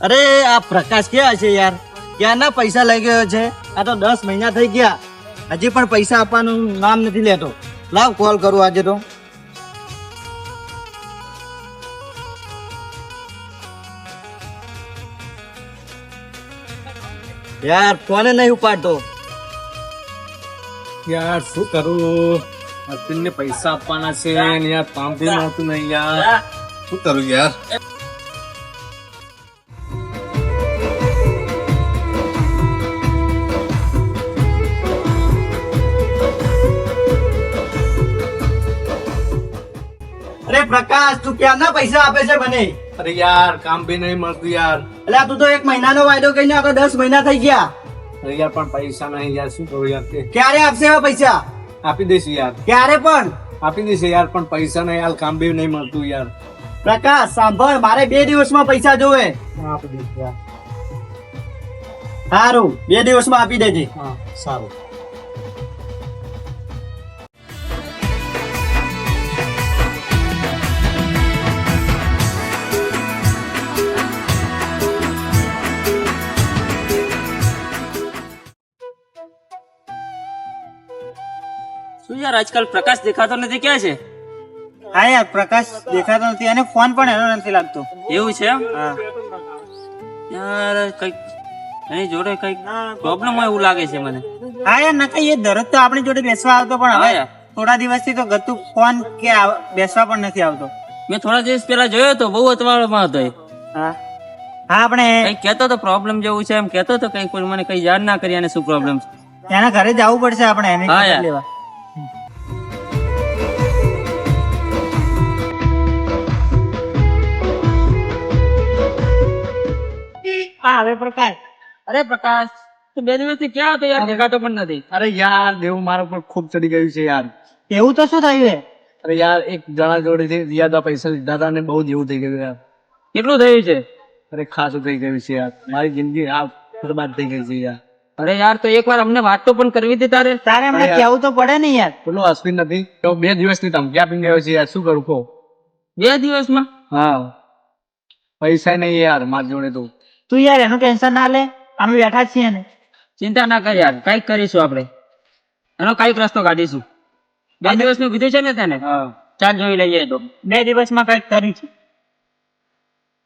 અરે આ પ્રકાશ ક્યાં છે યાર? ક્યાંના પૈસા લઈ ગયો છે? આ તો દસ મહિના થઈ ગયા. હજી પણ પૈસા આપવાનું નામ નથી લેતો. લાવ કોલ કરું આજે તો. યાર ફોને નહીં ઉપાડતો? યાર શું કરું? અર્જુનને પૈસા આપવાના છે યાર કામ બી નહોતું નહીં યાર. શું કરું યાર? પ્રકાશ તું ક્યાંના પૈસા આપે છે મને? અરે યાર કામ બી નહીં મળતું યાર. એટલે તું તો એક મહિનાનો વાયદો કહીને આ તો દસ મહિના થઈ ગયા. અરે યાર પણ પૈસા નહીં યાર શું કરું યાર કે? ક્યારે આપશે હવે પૈસા? આપી દઈશું યાર. ક્યારે પણ? આપી દઈશું યાર પણ પૈસા નહીં યાર કામ બી નહીં મળતું યાર. પ્રકાશ સાંભળ મારે બે દિવસમાં પૈસા જોવે આપી દઈશ યાર. સારું બે દિવસમાં આપી દેજે. હા સારું. શું યાર આજકાલ પ્રકાશ દેખાતો નથી ક્યાં છે? હા યાર પ્રકાશ દેખાતો નથી અને ફોન પણ એનો નથી લાગતો. એવું છે એમ? હા. યાર કંઈક એની જોડે કંઈક પ્રોબ્લેમ હોય એવું લાગે છે મને. હા યાર નકા એ દરરોજ તો આપણી જોડે બેસવા આવતો પણ હવે. થોડા દિવસથી તો ગતું ફોન કે બેસવા પણ નથી આવતો. મેં થોડા દિવસ પહેલા જોયો તો બહુ અતવાળમાં હતો હા. હા આપણે કઈ કહેતો તો પ્રોબ્લેમ જેવું છે એમ કહેતો તો કઈ કોઈ મને કઈ યાદ ના કરી અને શું પ્રોબ્લેમ છે. એના ઘરે જવું પડશે આપણે એને. લેવા. હા હવે પ્રકાશ. અરે પ્રકાશ તું બે દિવસથી ક્યાં હતો યાર? દેખાતો પણ નથી. અરે યાર દેવું મારા પર ખૂબ ચડી ગયું છે યાર. એવું તો શું થયું અરે યાર એક જણા જોડેથી રિયાદા પૈસા લીધા હતા ને બહુ જેવું થઈ ગયું યાર. કેટલું થયું છે? અરે ખાસું થઈ ગયું છે યાર. મારી જિંદગી આ બરબાદ થઈ ગઈ છે યાર. અરે યાર તો એકવાર અમને વાત તો પણ કરવી હતી તારે. તારે અમને કેવું તો પડે ને યાર? પેલો અશ્વિન નથી. તો બે દિવસની ધમકી આપીને ગયો છે યાર. શું કરું કહો? બે દિવસમાં? હા. પૈસા નહીં યાર મારી જોડે તો. તું યાર એનું ટેન્શન ના લે. અમે બેઠા જ છીએ ને. ચિંતા ના કર યાર કંઈક કરીશું આપણે. એનો કંઈક રસ્તો કાઢીશું. બે દિવસનું કીધું છે ને તને? ચાલ જોઈ લઈએ તો. બે દિવસમાં કંઈક કરી છે.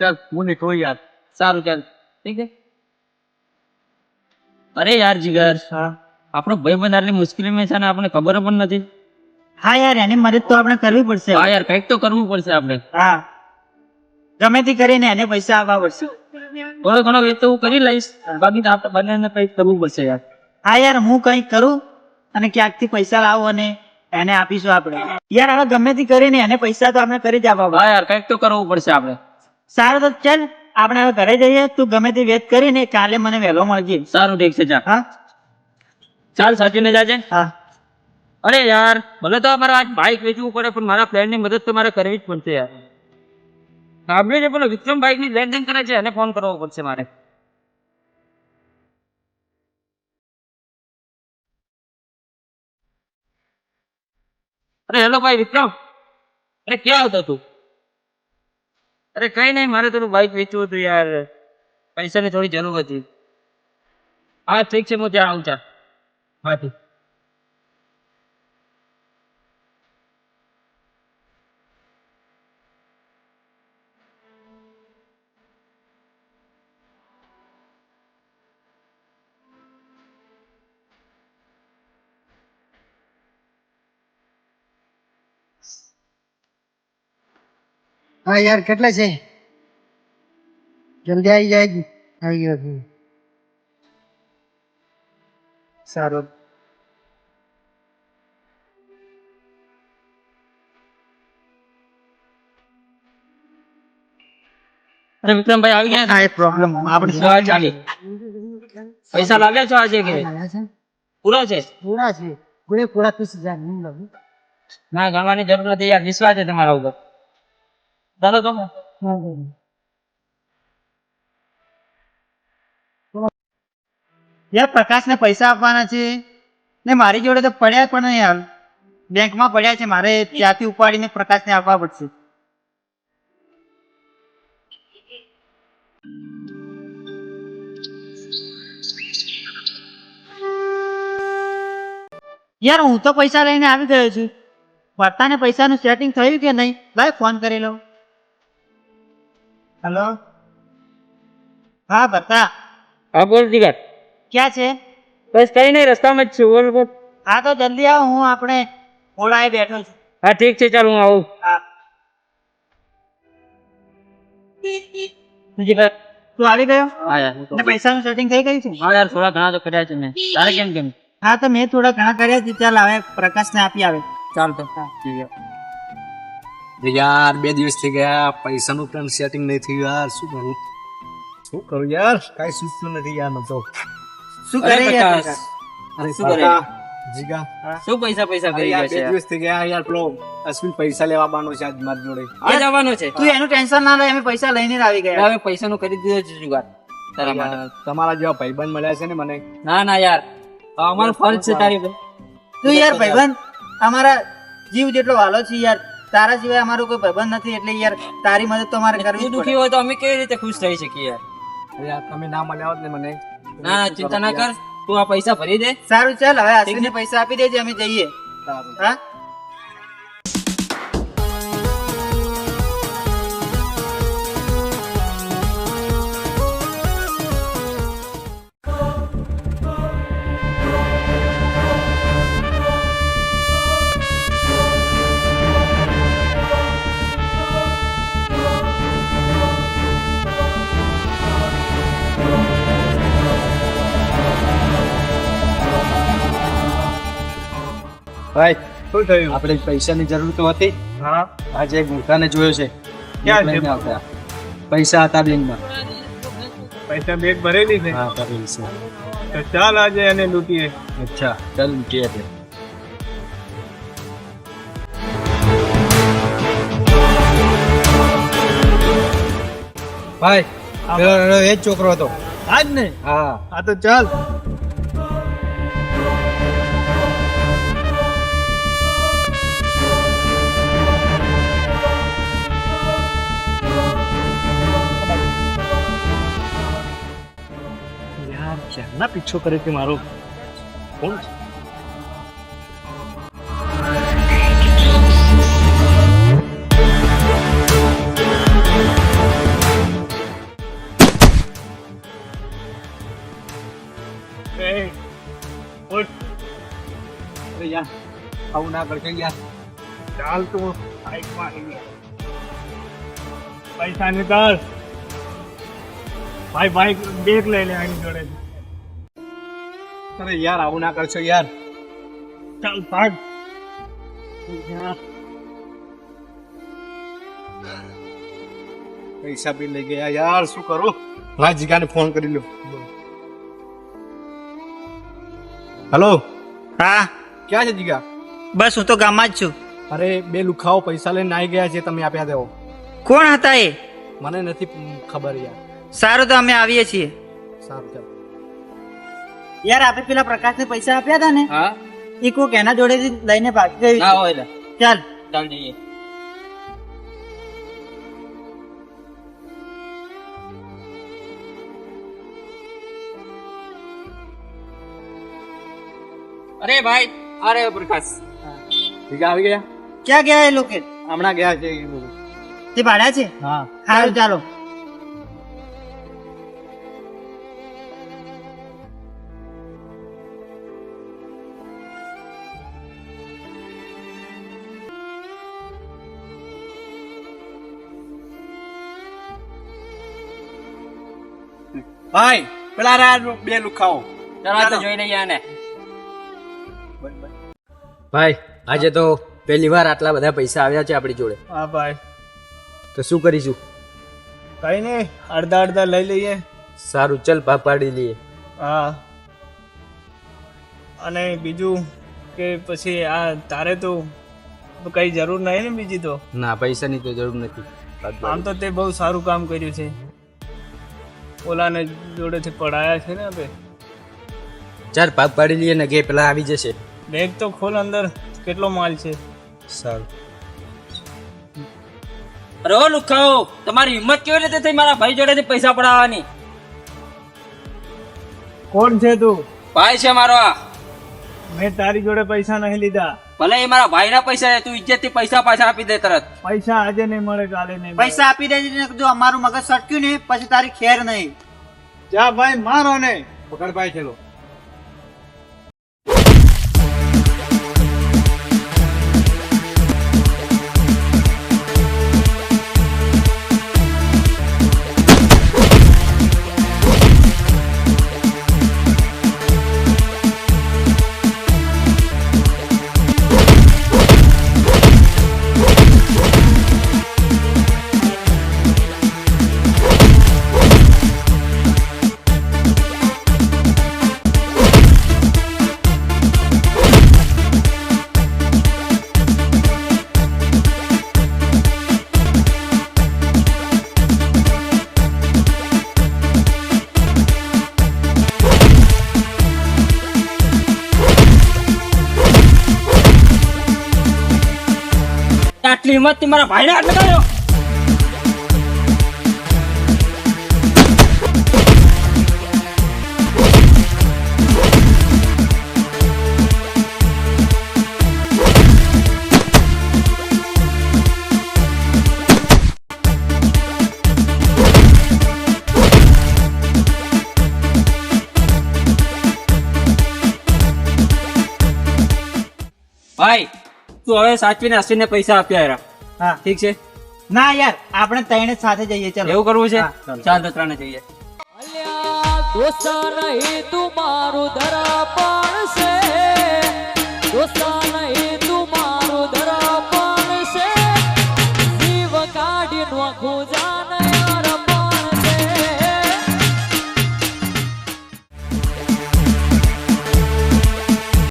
ચાલ હું નીકળું યાર. સારું ચાલ. ઠીક છે? અરે યાર જીગર. હા. આપણો ભાઈ બંધ મુશ્કેલી મુશ્કેલીમાં છે ને આપણને ખબર પણ નથી. હા યાર એની મદદ તો આપણે કરવી પડશે. હા યાર કંઈક તો કરવું પડશે આપણે. હા. ગમે તે કરીને એને પૈસા આપવા પડશે. થોડો ઘણો એ તો હું કરી લઈશ. બાકી તો આપણે બંનેને કંઈક કરવું પડશે યાર. હા યાર હું કંઈક કરું અને ક્યાંકથી પૈસા લાવું અને એને આપીશું આપણે. યાર હવે ગમે તે કરીને એને પૈસા તો આપણે કરી જ આપવા હા યાર કંઈક તો કરવું પડશે આપણે. સારું તો ચાલ આપણે હવે ઘરે જઈએ. તું ગમે તે વેત કરીને કાલે મને વહેલો મળજે. સારું ઠીક છે ચાલ. હા? ચાલ સાચીને જાજે. હા. અરે યાર ભલે તો મારે આજ બાઇક વેચવું પડે પણ મારા ફ્રેન્ડની મદદ તો મારે કરવી જ પડશે યાર. સાંભળ્યું છે પેલો વિક્રમ બાઇકની લેનદેન કરે છે, એને ફોન કરવો પડશે મારે. અરે, હેલો ભાઈ, વિક્રમ. અરે, ક્યાં હતો તું? અરે, કઈ નહીં, મારે થોડું બાઇક વેચવું હતું યાર. પૈસાની થોડી જરૂર હતી. હા, ઠીક છે, હું ત્યાં આવું ચાલ હા હા યાર કેટલા છે? જલ્દી આવી જાય. આવી ગયો છું. સારું. અરે વિક્રમભાઈ આવી ગયા હા એ પ્રોબ્લેમ આપણે સવાર ચાલી પૈસા લાગે છો આજે કે? પૂરા છે? પૂરા છે. ગુણે પૂરા ત્રીસ હજાર નહીં ના ગણવાની જરૂર નથી યાર. વિશ્વાસ છે તમારા ઉપર. દાદા તો યાર, પ્રકાશને પૈસા આપવાના છે. ને મારી જોડે તો પડ્યા પણ નહીં હાલ બેંકમાં પડ્યા છે. મારે ત્યાંથી ઉપાડીને પ્રકાશને આપવા પડશે. યાર, હું તો પૈસા લઈને આવી ગયો છું. વાર્તાને પૈસા નું સેટિંગ થયું કે નહીં? ભાઈ ફોન કરી લઉં. હેલો? હા બતા. હા બોલ જીગર. ક્યાં છે? બસ કઈ નહીં રસ્તામાં જ છું બોલ બોલ. હા તો જલ્દી આવો હું આપણે ઓળાએ બેઠો છું. હા ઠીક છે ચાલ હું આવું. હા. જીગર તું આવી ગયો? હા યાર પૈસાનું સેટિંગ થઈ ગયું છે? હા યાર થોડા ઘણા તો કર્યા છે મેં. તારે કેમ કેમ હા તો મેં થોડા ઘણા કર્યા છે ચાલ હવે પ્રકાશને આપી આવે. ચાલ તો યાર બે દિવસ થઈ ગયા પૈસાનું પણ સેટિંગ નહીં થયું યાર. શું કરું? શું કરું યાર? કાંઈ સૂચતું નથી યાર તો. શું કરે યાર? અરે શું કરે? જીગા. શું પૈસા પૈસા કરી ગયા છે બે દિવસ થઈ ગયા યાર પેલો અશ્વિન પૈસા લેવા માનો છે આજ મારી જોડે. આ જવાનું છે. તું એનું ટેન્શન ના લે અમે પૈસા લઈને જ આવી ગયા. હવે પૈસાનું કરી દીધો છે જુગાર તારા માટે. તમારા જેવા ભાઈબંધ મળ્યા છે ને મને. ના ના યાર. અમારો ફરજ છે તારી પર તું યાર ભાઈબંધ અમારા જીવ જેટલો વાલો છે યાર તારા સિવાય અમારો કોઈ ભાઈબંધ નથી એટલે યાર તારી મદદ તો અમારે કરવી દુખી હોય તો અમે કેવી રીતે ખુશ થઈ શકીએ યાર? તમે ના મળ્યા હોત ને મને. ના ના ચિંતા ના કર. તું આ પૈસા ભરી દે. સારું ચાલ હવે અશ્વિનને પૈસા આપી દેજે અમે જઈએ. સારું. હા? ભાઈ શું થયું? આપણે પૈસાની જરૂર તો હતી. હા. આજે એક જોયો છે. ક્યાં છે? આવતા. પૈસા હતા બેંકમાં. પૈસા બેગ ભરેલી છે? હા ભરેલી છે. તો ચાલ આજે એને લૂંટીએ. અચ્છા ચાલ લૂંટીએ આપણે. ભાઈ પેલો એ જ છોકરો હતો. આજ ને? હા. આ તો ચાલ. યાર ક્યારના પીછો કરે છે મારો કોણ છે એ, ઉઠ. અરે યાર આવું ના કરશો યાર ચાલ તું બાઈકમાં આવી ગયો. પૈસા નિકાલ ભાઈ બાઈક બેગ લઈ લે આની જોડે અરે યાર આવું ના કરશો યાર. ચાલ ભાગ. પૈસા બી લઈ ગયા. યાર શું કરું? હા જીગાને ફોન કરી લો હેલો હા. ક્યાં છે જીગા? બસ હું તો ગામમાં જ છું. અરે બે લુખાઓ પૈસા લઈને આવી ગયા છે તમે આપ્યા દેવો. કોણ હતા એ? મને નથી ખબર યાર. સારું તો અમે આવીએ છીએ. સારું ચાલો. યાર આપણે પેલા પ્રકાશને પૈસા આપ્યા હતા ને? હા? એ કોક એના જોડે લઈને ભાગી ગયું. હા હોય ચાલ. ચાલ જઈએ. અરે ભાઈ અરે પ્રકાશ. ઠીક આવી ગયા? ક્યાં ગયા એ લોકો? હમણાં ગયા છે તે ભાડા છે? હા. સારું ચાલો. ભાઈ પેલા રહ્યા બે લુખાઓ. ચાલો. તો જોઈ લઈએ આને ભાઈ આજે તો પહેલી વાર આટલા બધા પૈસા આવ્યા છે આપણી જોડે. હા ભાઈ. તો શું કરીશું? કઈ નહીં અડધા અડધા લઈ લઈએ. સારું ચલ પાડી લઈએ. હા. અને બીજું કે પછી આ તારે તો કઈ જરૂર નહીં ને બીજી તો? ના પૈસાની તો જરૂર નથી. આમ તો તે બહુ સારું કામ કર્યું છે. ઓલાને જોડેથી પડાયા છે ને બે ચાર ભાગ પાડી લઈએ ને કે પેલા આવી જશે. બેગ તો ખોલ અંદર કેટલો માલ છે? સારું. રો લુખાઓ તમારી હિંમત કેવી રીતે થઈ મારા ભાઈ જોડેથી પૈસા પડાવવાની? કોણ છે તું? ભાઈ છે મારો આ. મેં તારી જોડે પૈસા નહીં લીધા. ભલે એ મારા ભાઈના પૈસા છે તું ઇજ્જતથી પૈસા પાછા આપી દે તરત. પૈસા આજે નહીં મળે કાલે નહીં પૈસા આપી દેજે જો અમારું મગજ સટક્યું નહીં પછી તારી ખેર નહીં. જા ભાઈ મારો ને પકડ ભાઈ ચલો આટલી હિંમતથી મારા ભાઈને હાથ લગાવ્યો તું હવે સાચવીને અશ્વિનને પૈસા આપ્યા હેરા હા. ઠીક છે? ના યાર આપણે ત્રણે જ સાથે જઈએ ચાલો. એવું કરવું છે? ચાલ. તો ત્રણે જઈએ. દોસ્તા નહીં તું મારું દરાપણ છે દોસ્તા નહીં